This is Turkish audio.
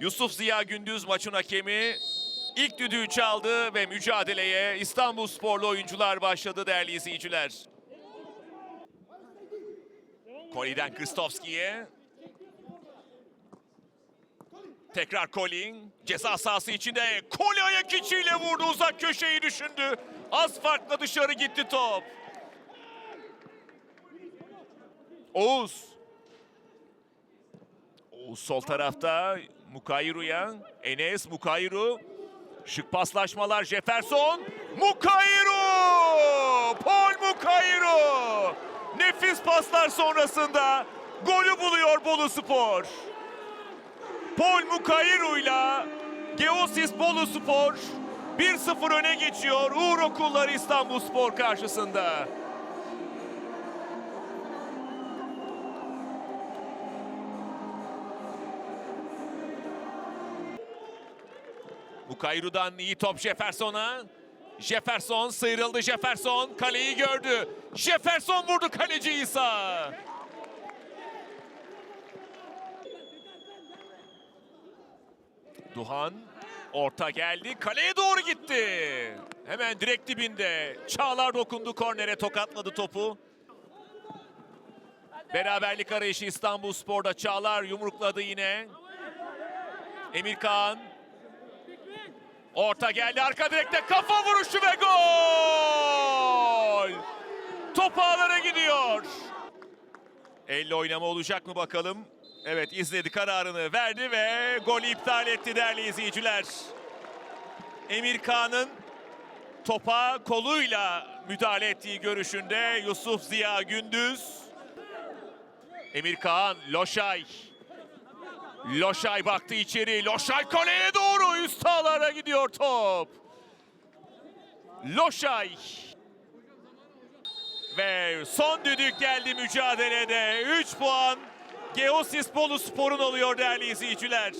Yusuf Ziya Gündüz maçın hakemi ilk düdüğü çaldı ve mücadeleye İstanbul Sporlu oyuncular başladı değerli izleyiciler. Koli'den Kristovski'ye. Tekrar Colin. Ceza sahası içinde. Koli ayak içiyle vurdu. Uzak köşeyi düşündü. Az farkla dışarı gitti top. Oğuz. Oğuz sol tarafta. Mukayru'ya. Enes Mukayru. Şık paslaşmalar Jefferson. Mukayru! Paul Mukayru! Nefis paslar sonrasında golü buluyor Bolu Spor. Paul Mukayru'yla Geosis Bolu Spor 1-0 öne geçiyor Uğur Okulları İstanbul Spor karşısında. Mukayru'dan iyi top Jefferson'a. Jefferson sıyrıldı Jefferson kaleyi gördü. Jefferson vurdu kaleci İsa. Duhan orta geldi. Kaleye doğru gitti. Hemen direkt dibinde. Çağlar dokundu kornere tokatladı topu. Beraberlik arayışı İstanbul Spor'da Çağlar yumrukladı yine. Emir Kağan. Orta geldi arka direkte kafa vuruşu ve gol! Top ağlara gidiyor. Elle oynama olacak mı bakalım? Evet izledi kararını verdi ve golü iptal etti değerli izleyiciler. Emir Kağan'ın topa koluyla müdahale ettiği görüşünde Yusuf Ziya Gündüz. Emir Kağan, Loşay. Loşay baktı içeri. Loşay kaleye doğru üst ağlara gidiyor top. Loşay. Ve son düdük geldi mücadelede. 3 puan Geosis Bolu Spor'un oluyor değerli izleyiciler.